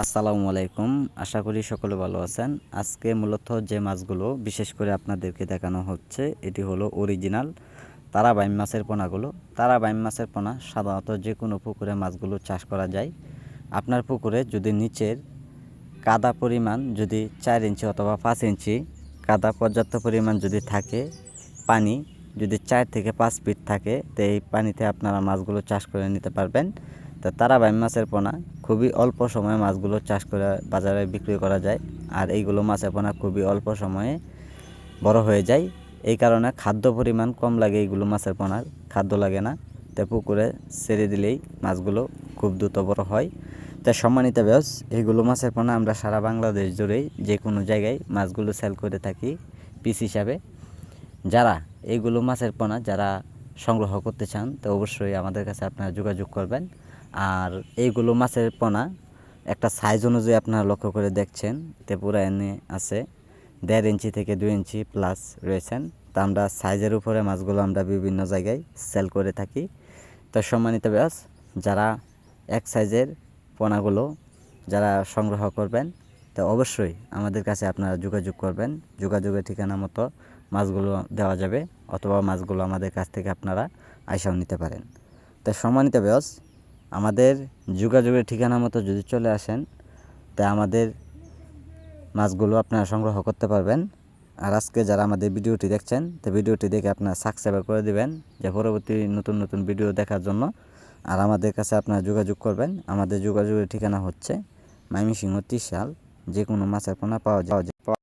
আসসালামু আলাইকুম। আশা করি সকলে ভালো আছেন। আজকে মূলত যে মাছগুলো বিশেষ করে আপনাদেরকে দেখানো হচ্ছে, এটি হলো অরিজিনাল তারা বাইম মাছের পোনাগুলো। তারা বাইম মাছের পোনা সাধারণত যে কোনো পুকুরে মাছগুলো চাষ করা যায়। আপনার পুকুরে যদি নিচের কাদা পরিমাণ যদি চার ইঞ্চি অথবা পাঁচ ইঞ্চি কাদা পর্যাপ্ত পরিমাণ যদি থাকে, পানি যদি চার থেকে পাঁচ ফিট থাকে, তো এই পানিতে আপনারা মাছগুলো চাষ করে নিতে পারবেন। তো তারা বাইম মাছের পোনা খুবই অল্প সময়ে মাছগুলো চাষ করে বাজারে বিক্রি করা যায়। আর এইগুলো মাছের পোনা খুবই অল্প সময়ে বড় হয়ে যায়। এই কারণে খাদ্য পরিমাণ কম লাগে এইগুলো মাছের পোনার, খাদ্য লাগে না। তো পুকুরে ছেড়ে দিলেই মাছগুলো খুব দ্রুত বড় হয়। তা সম্মানিত ব্যাস এইগুলো মাছের পোনা আমরা সারা বাংলাদেশ জুড়েই যে কোনো জায়গায় মাছগুলো সেল করে থাকি পিস হিসাবে। যারা এইগুলো মাছের পোনা যারা সংগ্রহ করতে চান, তো অবশ্যই আমাদের কাছে আপনারা যোগাযোগ করবেন। আর এইগুলো মাছের পোনা, একটা সাইজ অনুযায়ী আপনারা লক্ষ্য করে দেখছেন তে পুরা এনে আছে, দেড় ইঞ্চি থেকে দুই ইঞ্চি প্লাস রয়েছেন। তা আমরা সাইজের উপরে মাছগুলো আমরা বিভিন্ন জায়গায় সেল করে থাকি। তো সম্মানিত ব্যাস যারা এক সাইজের পোনাগুলো যারা সংগ্রহ করবেন, তো অবশ্যই আমাদের কাছে আপনারা যোগাযোগ করবেন। যোগাযোগের ঠিকানা মতো মাছগুলো দেওয়া যাবে, অথবা মাছগুলো আমাদের কাছ থেকে আপনারা আইসাও নিতে পারেন। তো সম্মানিত ব্যাস আমাদের যোগাযোগের ঠিকানা মতো যদি চলে আসেন তা আমাদের মাছগুলো আপনারা সংগ্রহ করতে পারবেন। আর আজকে যারা আমাদের ভিডিওটি দেখছেন, তো ভিডিওটি দেখে আপনারা সাবস্ক্রাইব করে দিবেন, যে পরবর্তী নতুন নতুন ভিডিও দেখার জন্য। আর আমাদের কাছে আপনারা যোগাযোগ করবেন। আমাদের যোগাযোগের ঠিকানা হচ্ছে মাইমিসিংহ ত্রিশাল যে কোনো মাছের পোনা পাওয়া যায়।